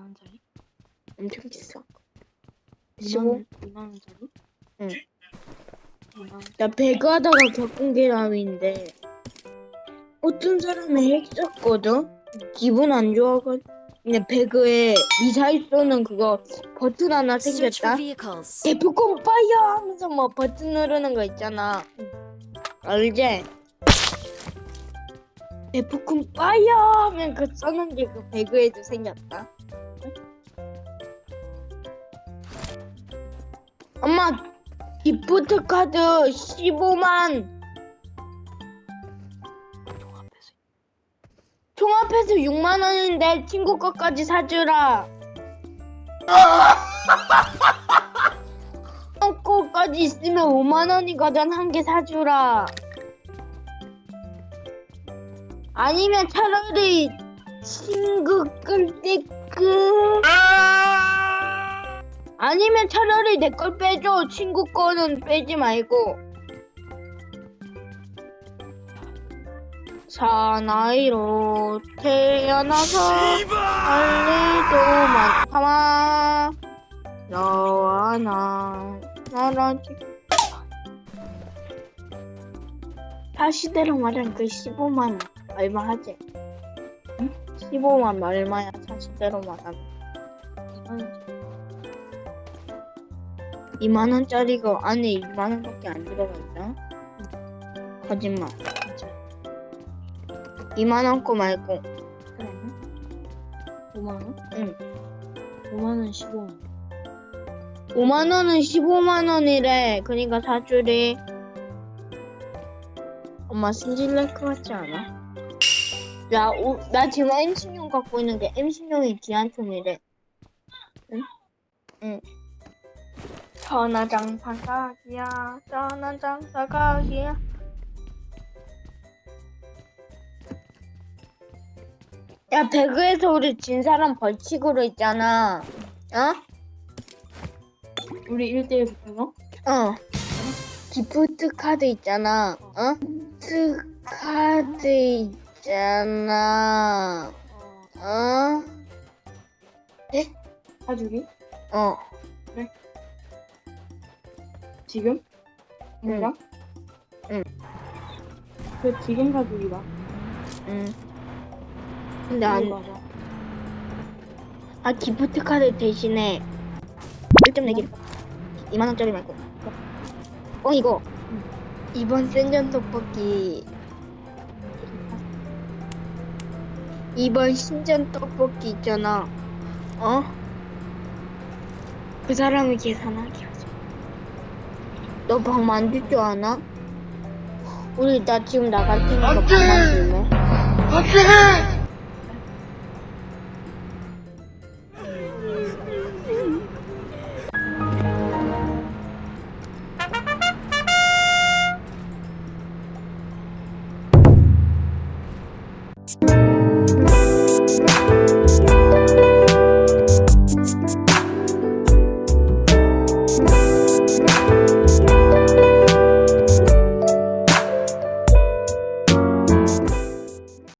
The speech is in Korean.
원짜리? 엄청 비싸. 2만 15? 원, 2만 원짜리? 응. 2만 원. 나 배그 하다가 겪은 게 남인데 어떤 사람이 핵 썼거든? 기분 안 좋아가지고 근데 배그에 미사일 쏘는 그거 버튼 하나 생겼다 vehicles. 대포콘 파이어 하면서 뭐 버튼 누르는 거 있잖아 알지? 대포콘 파이어 하면 그 쏘는 게 그 배그에도 생겼다 엄마 기프트 카드 15만 총합해서 6만 원인데 친구 거까지 사주라. 형 거까지 있으면 5만 원이거든 한 개 사주라. 아니면 차라리 친구 끌때 끄. 아니면 차라리 내 걸 빼줘. 친구 거는 빼지 말고. 사나이로 태어나서 할 일도 많다마 너와 나 나라지 사시대로 말하면 그 15만 얼마 하지? 응? 15만 얼마야 사시대로 말하면 2만 원짜리가 안에 2만 원밖에 안 들어가 있다? 거짓말 진짜. 2만 원 거 말고 그래? 5만 원? 응 5만 원, 15만 원. 5만 원은 15만 원이래. 그러니까 사주리. 엄마 승질날 것 같지 않아? 야, 오, 나 지금 M16 갖고 있는데 M16이 기한총이래. 응? 응. 천하장사각이야. 천하장사각이야. 야, 배그에서 우리 진 사람 벌칙으로 있잖아. 어? 우리 1대1 그거? 어. 기프트 카드 있잖아. 어? 기프트 카드 있잖아. 어? 사주기? 어. 지금? 응. 내가? 응. 그 지금 사주기다. 응. 근데 안, 맞아. 아, 기프트 카드 대신에 1점 내기. 2만원짜리 말고. 어, 이거. 이번 생전 떡볶이. 이번 신전 떡볶이 있잖아. 어? 그 사람이 계산하게. 너 방 만들 줄 아나? 우리 나 지금 나갈 테니까 방 만들래? 안돼!